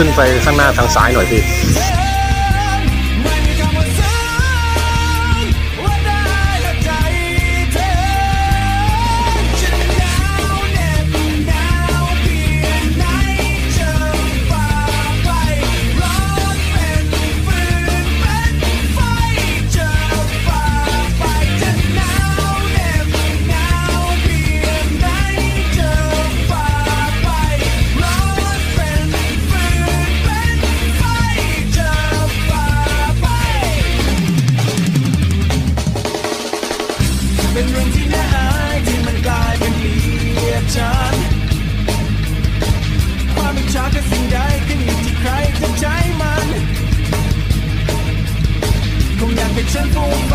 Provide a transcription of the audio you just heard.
ขึ้นไปข้างหน้าทางซ้ายหน่อยพี่ เป็นเรื่องที่น่าอายที่มันกลายเป็นเกลียดฉันความอิจฉากับสิ่งใดขึ้นอยู่ที่ใครจะใจมันคงอยากเป็นฉันฟูมไฟ